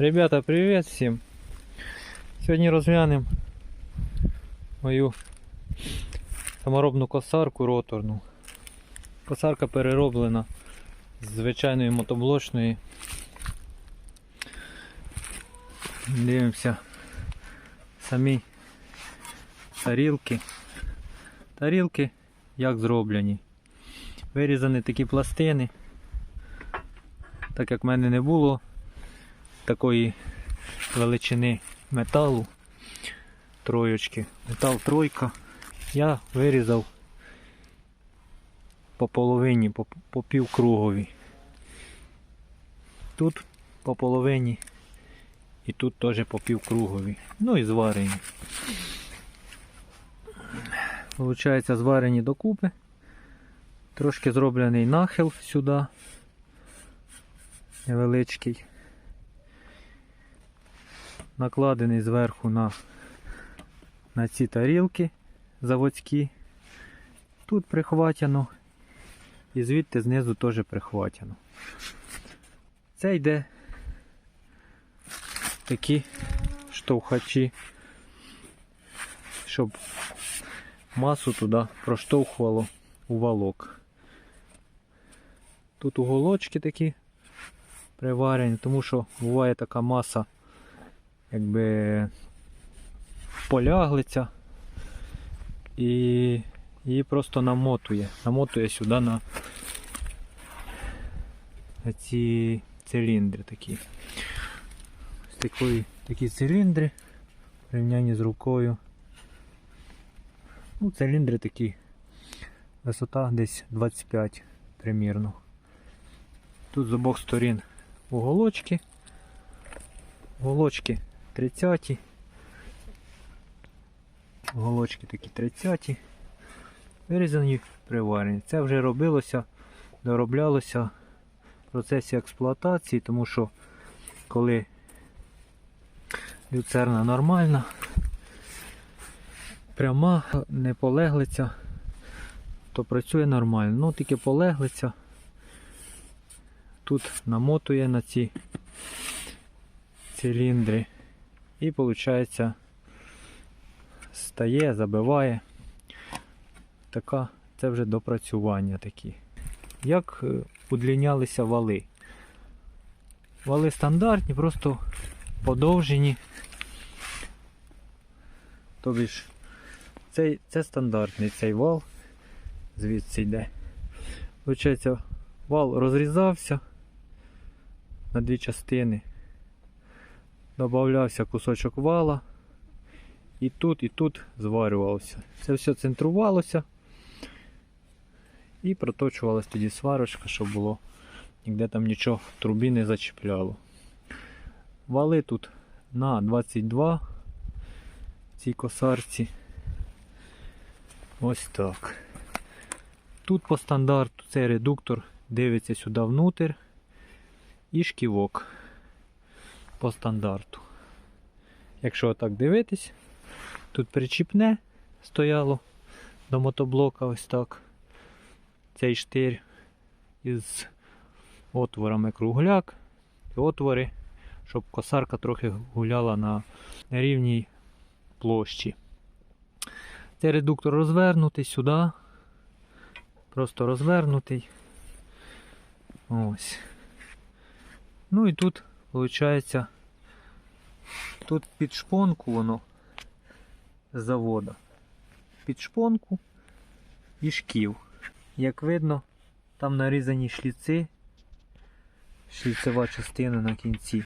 Ребята, привіт всім! Сьогодні розглянемо мою саморобну косарку роторну. Косарка перероблена з звичайної мотоблочної. Дивимося самі тарілки. Тарілки як зроблені. Вирізані такі пластини. Так як в мене не було такої величини металу троєчки, метал тройка, я вирізав по половині, по, по півкругові. Тут по половині і тут теж по півкругові. Ну і зварені. Получається зварені докупи. Трошки зроблений нахил сюди. Невеличкий. Накладений зверху на, на ці тарілки заводські. Тут прихватяно. І звідти знизу теж прихватяно. Це йде такі штовхачі, щоб масу туди проштовхувало у валок. Тут уголочки такі приварені, тому що буває така маса, якби поляглиця і її просто намотує. Намотує сюди на, ці циліндри такі. Ось такої, такі циліндри в порівнянні з рукою. Ну, циліндри такі. Висота десь 25 примірно. Тут з обох сторін уголочки. Уголочки 30. Уголочки такі 30. Вирізані приварені. Це вже робилося, дороблялося в процесі експлуатації, тому що коли люцерна нормальна, пряма, не полеглиця, то працює нормально. Ну тільки полеглиця. Тут намотує на ці циліндри і виходить стає, забиває. Така, це вже допрацювання такі. Як е, удлінялися вали? Вали стандартні, просто подовжені. Тобі ж цей, це стандартний цей вал, звідси йде. Получається, вал розрізався на дві частини. Добавлявся кусочок вала. І тут, і тут зварювався. Це все центрувалося. І проточувалась тоді сварочка, щоб було ніде там нічого в трубі не зачіпляло. Вали тут на 22 в цій косарці. Ось так. Тут по стандарту цей редуктор дивиться сюди внутрь і шківок по стандарту. Якщо отак дивитись, тут причіпне стояло до мотоблока ось так. Цей штир із отворами кругляк і отвори, щоб косарка трохи гуляла на рівній площі. Цей редуктор розвернутий сюди. Просто розвернутий. Ось. Ну і тут, виходить, тут під шпонку воно з завода. Під шпонку і шків. Як видно, там нарізані шліци, шліцева частина на кінці.